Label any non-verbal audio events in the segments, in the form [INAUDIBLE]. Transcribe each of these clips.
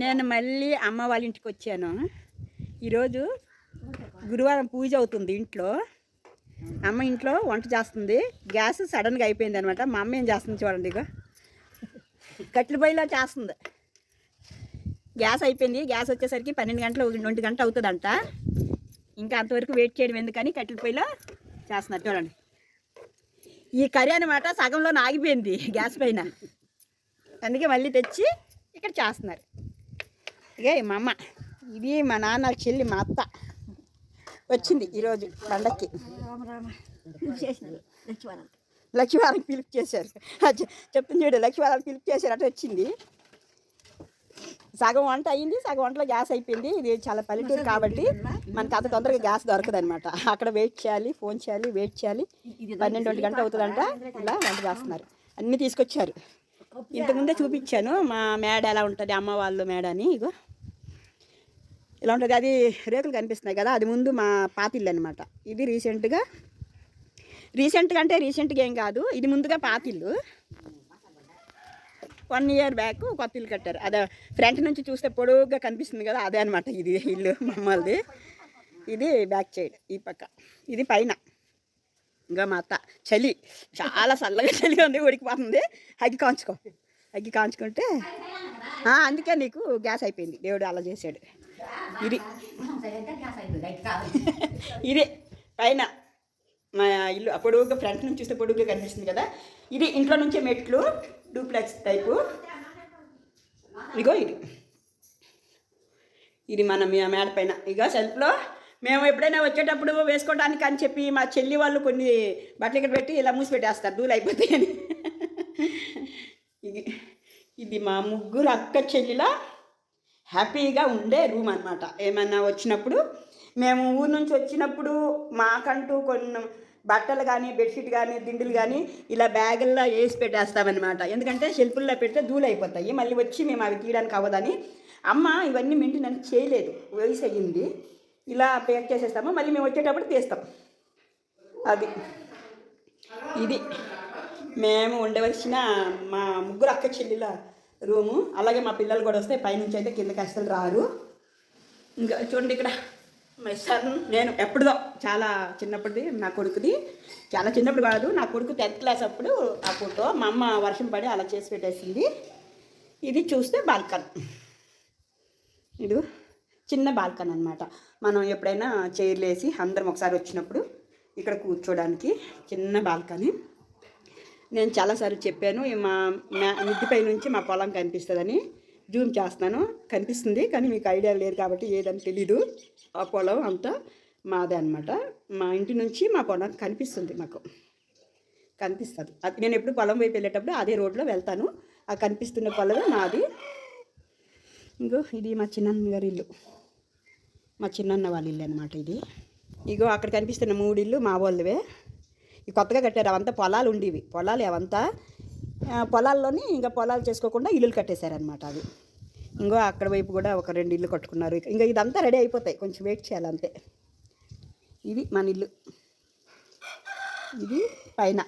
నేను మళ్ళీ అమ్మ వాళ్ళ ఇంటికి వచ్చాను. ఈరోజు గురువారం పూజ అవుతుంది ఇంట్లో. అమ్మ ఇంట్లో వంట చేస్తుంది. గ్యాస్ సడన్గా అయిపోయింది అనమాట మా అమ్మ ఏం చేస్తుంది చూడండి ఇక కట్టెల పొయ్యిలో చేస్తుంది. గ్యాస్ అయిపోయింది. గ్యాస్ వచ్చేసరికి పన్నెండు గంటలు ఒంటి గంట అవుతుందంట. ఇంకా అంతవరకు వెయిట్ చేయడం ఎందుకని కట్టెల పొయ్యిలో చేస్తున్నారు చూడండి. ఈ కర్రీ అనమాట సగంలో ఆగిపోయింది గ్యాస్ పైన. అందుకే మళ్ళీ తెచ్చి ఇక్కడ చేస్తున్నారు. ఇక మా అమ్మ ఇది మా నాన్న చెల్లి మా అత్త. వచ్చింది ఈరోజు పండక్కి. లక్ష్మీవారం పిలుపు చేశారు. చెప్తుంది చూడు లక్ష్మీవారం పిలుపు చేశారు అటు వచ్చింది. సగం వంట అయింది సగం వంటలో గ్యాస్ అయిపోయింది. ఇది చాలా పల్లెటూరు కాబట్టి మనకి అంత తొందరగా గ్యాస్ దొరకదు అనమాట అక్కడ వెయిట్ చేయాలి ఫోన్ చేయాలి వెయిట్ చేయాలి. పన్నెండు ఒంటి గంట అవుతుందంట ఇలా వంట చేస్తున్నారు. అన్నీ తీసుకొచ్చారు. ఇంతకుముందే చూపించాను మా మేడ ఎలా ఉంటుంది అమ్మ వాళ్ళు మేడ అని ఇగో. ఇలా ఉంటుంది అది రేకులు కనిపిస్తున్నాయి కదా అది ముందు మా పాతిల్లు అనమాట ఇది రీసెంట్గా రీసెంట్గా అంటే రీసెంట్గా ఏం కాదు ఇది ముందుగా పాతిల్లు వన్ ఇయర్ బ్యాక్ కొత్త ఇల్లు కట్టారు. అదే ఫ్రంట్ నుంచి చూస్తే పొడవుగా కనిపిస్తుంది కదా అదే అనమాట ఇది ఇల్లు మమ్మల్ది. ఇది బ్యాక్ సైడ్ ఈ పక్క. ఇది పైన. ఇంకా మా అత్త చలి. చాలా చల్లగా చలిగా ఉంది ఉడికిపోతుంది అగ్గి కాంచుకో. అగ్గి కాంచుకుంటే అందుకే నీకు గ్యాస్ అయిపోయింది. దేవుడు అలా చేశాడు. ఇది [LAUGHS] ఇది పైన మా ఇల్లు పొడుగుగా ఫ్రంట్ నుంచి చూస్తే పొడుగుగా కనిపిస్తుంది కదా. ఇది ఇంట్లో నుంచే మెట్లు డూప్లెక్స్ టైపు. ఇగో ఇది. ఇది మన మేడ పైన. ఇక సెల్ఫ్లో మేము ఎప్పుడైనా వచ్చేటప్పుడు వేసుకోవడానికి అని చెప్పి మా చెల్లి వాళ్ళు కొన్ని బట్టలు ఇక్కడ పెట్టి ఇలా మూసి పెట్టేస్తారు దూలు అయిపోతాయని. [LAUGHS] ఇది ఇది మా ముగ్గురు అక్క చెల్లిలో హ్యాపీగా ఉండే రూమ్ అనమాట ఏమన్నా వచ్చినప్పుడు మేము ఊరు నుంచి వచ్చినప్పుడు మాకంటూ కొన్ని బట్టలు కానీ బెడ్షీట్ కానీ దిండులు కానీ ఇలా బ్యాగుల్లో వేసి పెట్టేస్తామన్నమాట. ఎందుకంటే షెల్ఫుల్లో పెడితే దూలైపోతాయి అయిపోతాయి. మళ్ళీ వచ్చి మేము అవి తీయడానికి అవ్వదని అమ్మ ఇవన్నీ మెయింటెనెన్స్ చేయలేదు. వయసు అయ్యింది. ఇలా ప్యాక్ చేసేస్తాము. మళ్ళీ మేము వచ్చేటప్పుడు తీస్తాం. అది. ఇది. మేము ఉండవలసిన మా ముగ్గురు అక్క చెల్లెల రూము. అలాగే మా పిల్లలు కూడా వస్తే పైనుంచి అయితే కిందకి అసలు రారు. ఇంకా చూడండి ఇక్కడ మెస్సర్ నేను ఎప్పుడుదో చాలా చిన్నప్పటిది నా కొడుకుది. చాలా చిన్నప్పుడు కాదు నా కొడుకు టెన్త్ క్లాస్ అప్పుడు ఆ ఫోటో. మా అమ్మ వర్షం పడి అలా చేసి పెట్టేసింది. ఇది చూస్తే బాల్కన్. ఇది చిన్న బాల్కన్ అనమాట మనం ఎప్పుడైనా చైర్లు వేసి అందరం ఒకసారి వచ్చినప్పుడు ఇక్కడ కూర్చోడానికి చిన్న బాల్కనీ. నేను చాలాసార్లు చెప్పాను మా మా- మిద్దిపై నుంచి మా పొలం కనిపిస్తుందని. జూమ్ చేస్తున్నాను కనిపిస్తుంది కానీ మీకు ఐడియా లేదు కాబట్టి ఏదని తెలీదు. ఆ పొలం అంతా మాదే అనమాట మా ఇంటి నుంచి మా పొలం కనిపిస్తుంది మాకు. కనిపిస్తుంది. అది నేను ఎప్పుడు పొలం వైపు వెళ్ళేటప్పుడు అదే రోడ్లో వెళ్తాను. ఆ కనిపిస్తున్న పొలమే మాది. ఇంకో ఇది మా చిన్నన్న గారి ఇల్లు. మా చిన్నన్న వాళ్ళ ఇల్లు అనమాట ఇది. ఇగో అక్కడ కనిపిస్తున్న మూడు ఇల్లు మా వాళ్ళవే. కొత్తగా కట్టారు అవంతా పొలాలు ఉండేవి. పొలాలు అవంతా పొలాల్లోని ఇంకా పొలాలు చేసుకోకుండా ఇల్లులు కట్టేశారనమాట అవి. ఇంకో అక్కడ వైపు కూడా ఒక రెండు ఇల్లు కట్టుకున్నారు. ఇంకా ఇదంతా రెడీ అయిపోతాయి. కొంచెం వెయిట్ చేయాలి అంతే. ఇది మన ఇల్లు. ఇది పైన.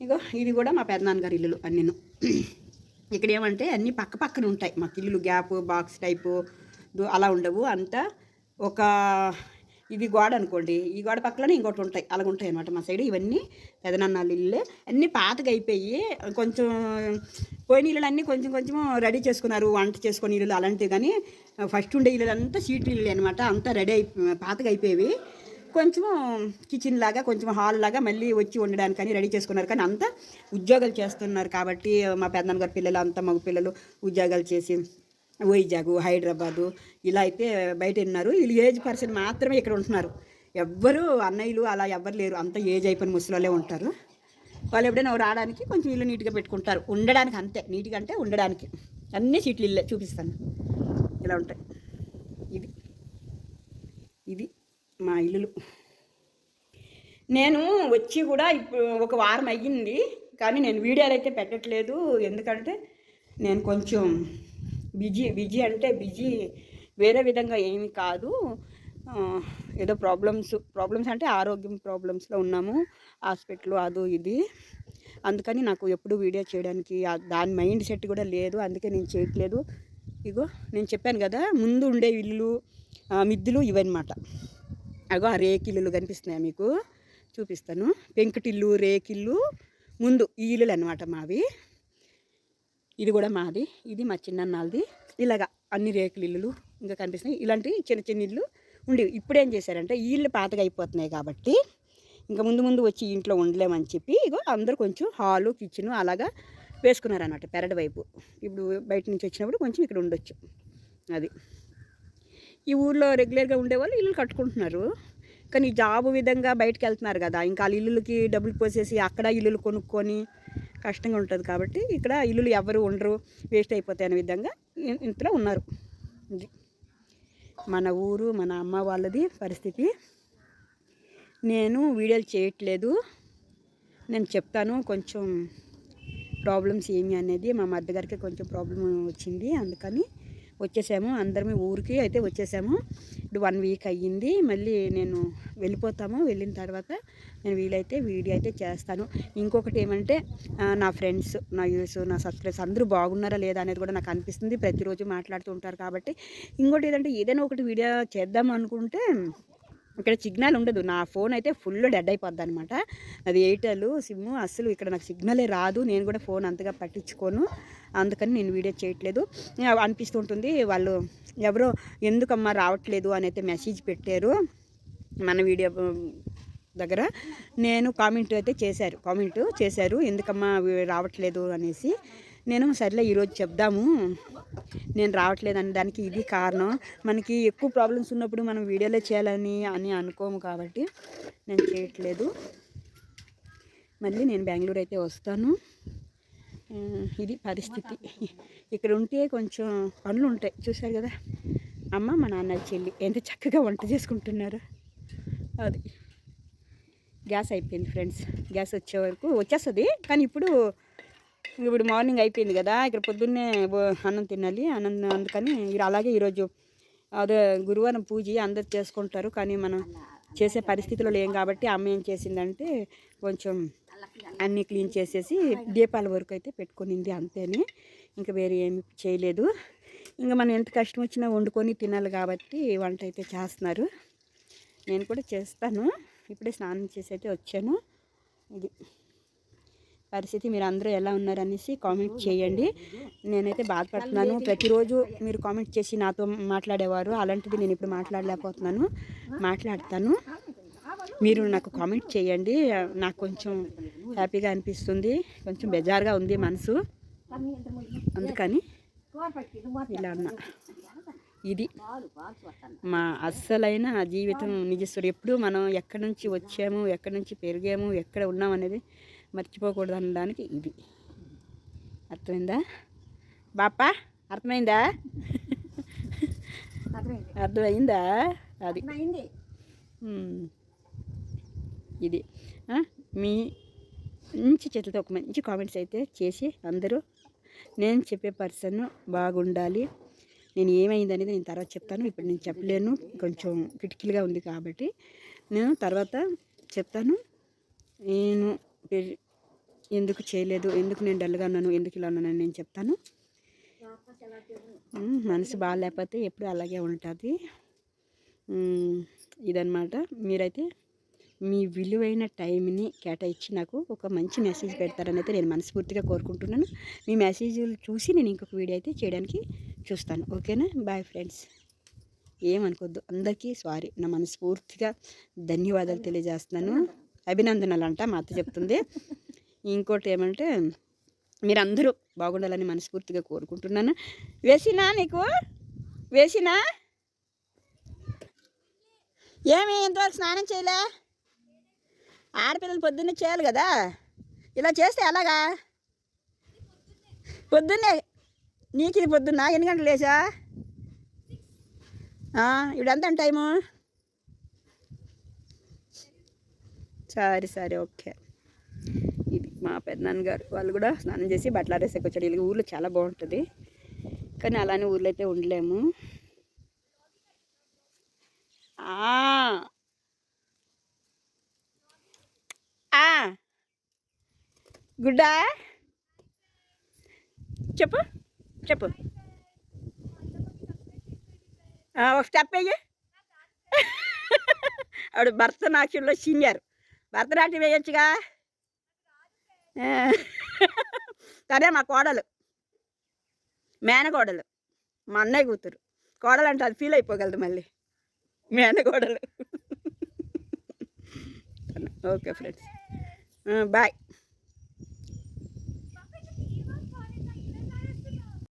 ఇగో ఇది కూడా మా పెద్దనాన్నగారి ఇల్లులు అన్నీను. ఇక్కడ ఏమంటే అన్నీ పక్క పక్కన ఉంటాయి. మాకు ఇల్లులు గ్యాప్ బాక్స్ టైపు అలా ఉండవు. అంతా ఒక ఇది గోడ అనుకోండి ఈ గోడ పక్కనే ఇంకోటి ఉంటాయి అలా ఉంటాయి అనమాట మా సైడ్. ఇవన్నీ పెదనాన్నాళ్ళ ఇల్లు అన్నీ పాతగా అయిపోయి కొంచెం పోయిన ఇళ్ళన్నీ అన్నీ కొంచెం కొంచెం రెడీ చేసుకున్నారు వంట చేసుకుని ఇల్లు అలాంటివి కానీ ఫస్ట్ ఉండే ఇల్లు అంతా సీట్లు ఇల్లు అనమాట అంతా రెడీ అయి పాతగా అయిపోయేవి. కొంచెం కిచెన్ లాగా కొంచెం హాల్ లాగా మళ్ళీ వచ్చి ఉండడానికని రెడీ చేసుకున్నారు కానీ అంతా ఉద్యోగాలు చేస్తున్నారు కాబట్టి మా పెద్దనాన్న పిల్లలు అంతా మగ పిల్లలు ఉద్యోగాలు చేసి వైజాగ్ హైదరాబాదు ఇలా అయితే బయట ఉన్నారు వీళ్ళు ఏజ్ పర్సన్ మాత్రమే ఇక్కడ ఉంటున్నారు. ఎవ్వరు అన్నయ్యలు అలా ఎవ్వరు లేరు. అంత ఏజ్ అయిపోయిన ముసలోళ్ళే ఉంటారు. వాళ్ళు ఎప్పుడైనా రావడానికి కొంచెం ఇల్లు నీట్గా పెట్టుకుంటారు. ఉండడానికి అంతే. నీట్గా అంటే ఉండడానికి. అన్ని సీట్లు ఇల్లే చూపిస్తాను. ఇలా ఉంటాయి. ఇది. ఇది మా ఇల్లులు. నేను వచ్చి కూడా ఇప్పుడు ఒక వారం అయ్యింది. కానీ నేను వీడియోలు అయితే పెట్టట్లేదు. ఎందుకంటే నేను కొంచెం బిజీ బిజీ అంటే బిజీ వేరే విధంగా ఏమి కాదు. ఏదో ప్రాబ్లమ్స్ ప్రాబ్లమ్స్ అంటే ఆరోగ్యం ప్రాబ్లమ్స్లో ఉన్నాము. హాస్పిటల్ అదో ఇది. అందుకని నాకు ఎప్పుడు వీడియో చేయడానికి దాని మైండ్ సెట్ కూడా లేదు. అందుకే నేను చేయట్లేదు. ఇగో నేను చెప్పాను కదా ముందు ఉండే ఇల్లు మిద్దులు ఇవన్నమాట. అగో ఆ రేకిల్లు కనిపిస్తున్నాయి మీకు? చూపిస్తాను. పెంకుటిల్లు రేకిల్లు ముందు ఈ ఇల్లులు అనమాట మావి. ఇది కూడా మాది. ఇది మా చిన్నన్నాళ్ళది ఇలాగా అన్ని రేకులు ఇల్లులు ఇంకా కనిపిస్తున్నాయి. ఇలాంటి చిన్న చిన్న ఇల్లు ఉండేవి. ఇప్పుడు ఏం చేశారంటే ఈ ఇల్లు పాతగా అయిపోతున్నాయి కాబట్టి ఇంకా ముందు ముందు వచ్చి ఇంట్లో ఉండలేమని చెప్పి ఇగో అందరూ కొంచెం హాలు కిచెన్ అలాగా వేసుకున్నారన్నమాట పెరడు వైపు. ఇప్పుడు బయట నుంచి వచ్చినప్పుడు కొంచెం ఇక్కడ ఉండొచ్చు. అది. ఈ ఊర్లో రెగ్యులర్గా ఉండేవాళ్ళు ఇల్లు కట్టుకుంటున్నారు. కానీ జాబ్ విధంగా బయటకు వెళ్తున్నారు కదా. ఇంకా వాళ్ళ ఇల్లులకి డబ్బులు పోసేసి అక్కడ ఇల్లులు కొనుక్కొని కష్టంగా ఉంటుంది కాబట్టి ఇక్కడ ఇల్లులు ఎవరు ఉండరు వేస్ట్ అయిపోతాయి అనే విధంగా ఇంట్లో ఉన్నారు. ఇది మన ఊరు మన అమ్మ వాళ్ళది పరిస్థితి. నేను వీడియోలు చేయట్లేదు. నేను చెప్తాను కొంచెం ప్రాబ్లమ్స్ ఏమి అనేది మా మద్దగారికి కొంచెం ప్రాబ్లం వచ్చింది అందుకని వచ్చేసాము. అందరమే ఊరికి అయితే వచ్చేసాము. ఇప్పుడు వన్ వీక్ అయ్యింది. మళ్ళీ నేను వెళ్ళిపోతాము. వెళ్ళిన తర్వాత నేను వీలైతే వీడియో అయితే చేస్తాను. ఇంకొకటి ఏమంటే నా ఫ్రెండ్స్ నా యూస్ నా సబ్స్క్రైబర్స్ అందరూ బాగున్నారా లేదా అనేది కూడా నాకు అనిపిస్తుంది. ప్రతిరోజు మాట్లాడుతూ ఉంటారు కాబట్టి. ఇంకోటి ఏదంటే ఏదైనా ఒకటి వీడియో చేద్దాం అనుకుంటే ఇక్కడ సిగ్నల్ ఉండదు. నా ఫోన్ అయితే ఫుల్ డెడ్ అయిపోద్ది అనమాట అది ఎయిర్టెల్ సిమ్ అస్సలు ఇక్కడ నాకు సిగ్నలే రాదు. నేను కూడా ఫోన్ అంతగా పట్టించుకోను. అందుకని నేను వీడియో చేయట్లేదు. అనిపిస్తుంటుంది వాళ్ళు ఎవరో ఎందుకమ్మా రావట్లేదు అని అయితే మెసేజ్ పెట్టారు మన వీడియో దగ్గర. నేను కామెంట్ అయితే చేశారు. కామెంట్ చేశారు. ఎందుకమ్మా రావట్లేదు అనేసి. నేను సర్లే ఈరోజు చెప్దాము. నేను రావట్లేదని దానికి ఇది కారణం. మనకి ఎక్కువ ప్రాబ్లమ్స్ ఉన్నప్పుడు మనం వీడియోలో చేయాలని అని అనుకోము కాబట్టి నేను చేయట్లేదు. మళ్ళీ నేను బెంగళూరు అయితే వస్తాను. ఇది పరిస్థితి. ఇక్కడ ఉంటే కొంచెం పనులు ఉంటాయి. చూశారు కదా? అమ్మ మా నాన్న చెల్లి ఎంత చక్కగా వంట చేసుకుంటున్నారు. అది. గ్యాస్ అయిపోయింది ఫ్రెండ్స్. గ్యాస్ వచ్చే వరకు వచ్చేస్తుంది. కానీ ఇప్పుడు ఇప్పుడు మార్నింగ్ అయిపోయింది కదా ఇక్కడ పొద్దున్నే అన్నం తినాలి అన్నం అందుకని ఇక్కడ అలాగే ఈరోజు అదే గురువారం పూజ అందరు చేసుకుంటారు కానీ మనం చేసే పరిస్థితిలో లేం కాబట్టి అమ్మ ఏం చేసిందంటే కొంచెం అన్నీ క్లీన్ చేసేసి దీపాల వరకు అయితే పెట్టుకునింది అంతేనే ఇంకా వేరే ఏమి చేయలేదు. ఇంకా మనం ఎంత కష్టం వచ్చినా వండుకొని తినాలి కాబట్టి వంట అయితే చేస్తున్నారు. నేను కూడా చేస్తాను ఇప్పుడే స్నానం చేసి అయితే వచ్చాను. ఇది. పరిస్థితి మీరు అందరూ ఎలా ఉన్నారనేసి కామెంట్ చేయండి. నేనైతే బాధపడుతున్నాను. ప్రతిరోజు మీరు కామెంట్ చేసి నాతో మాట్లాడేవారు. అలాంటిది నేను ఇప్పుడు మాట్లాడలేకపోతున్నాను. మాట్లాడతాను. మీరు నాకు కామెంట్ చేయండి. నాకు కొంచెం హ్యాపీగా అనిపిస్తుంది. కొంచెం బెజార్గా ఉంది మనసు. అందుకని ఇలా ఉన్నా. ఇది మా అస్సలైన జీవితం నిజస్వరు ఎప్పుడు మనం ఎక్కడి నుంచి వచ్చాము ఎక్కడి నుంచి పెరిగాము ఎక్కడ ఉన్నాం అనేది మర్చిపోకూడదు అనడానికి ఇది. అర్థమైందా? బాపా అర్థమైందా? అర్థమైందా. అది. ఇది. మీ మంచి చేతులతో ఒక మంచి కామెంట్స్ అయితే చేసి అందరూ నేను చెప్పే పర్సన్ బాగుండాలి. నేను ఏమైంది అనేది నేను తర్వాత చెప్తాను. ఇప్పుడు నేను చెప్పలేను. కొంచెం క్రిటికల్గా ఉంది కాబట్టి నేను తర్వాత చెప్తాను. నేను ఎందుకు చేయలేదు ఎందుకు నేను డల్గా ఉన్నాను ఎందుకు ఇలా ఉన్నాను నేను చెప్తాను. మనసు బాగాలేకపోతే ఎప్పుడు అలాగే ఉంటుంది. ఉమ్, ఇదన్నమాట. మీరైతే మీ విలువైన టైంని కేటాయించి నాకు ఒక మంచి మెసేజ్ పెడతారని అయితే నేను మనస్ఫూర్తిగా కోరుకుంటున్నాను. మీ మెసేజ్లు చూసి నేను ఇంకొక వీడియో అయితే చేయడానికి చూస్తాను. ఓకేనా? బాయ్ ఫ్రెండ్స్ ఏమనుకోద్దు. అందరికీ సారీ నా మనస్ఫూర్తిగా ధన్యవాదాలు. తెలియజేస్తున్నాను. అభినందనలు అంట మా అత్త చెప్తుంది. ఇంకోటి ఏమంటే మీరందరూ బాగుండాలని మనస్ఫూర్తిగా కోరుకుంటున్నాను. వేసినా నీకు? వేసినా? ఏమి ఇంతవరకు స్నానం చేయలే? ఆడపిల్లలు పొద్దున్నే చేయాలి కదా. ఇలా చేస్తే ఎలాగా? పొద్దున్నే. నీకు ఇది పొద్దున్న? ఎన్ని గంటలు లేచా? ఇప్పుడు ఎంత టైము? సరే సరే ఓకే. ఇది మా పెద్దనాన్న గారు వాళ్ళు కూడా స్నానం చేసి బట్టలు ఆరేసాక వచ్చాడు వీళ్ళకి ఊర్లో చాలా బాగుంటుంది. కానీ అలానే ఊర్లో అయితే ఉండలేము. గుడ్డా? చెప్పు చెప్పు. ఒక స్టెప్ అయ్యి [LAUGHS] ఆవిడ భరతనాట్యంలో సీనియర్ భరతనాట్యం వేయొచ్చుగా? సరే మా కోడలు. మేనకోడలు. మా అన్నయ్య కూతురు. కోడలు అంటే అది ఫీల్ అయిపోగలదు మళ్ళీ. మేనకోడలు. [LAUGHS] Okay friends. బాయ్.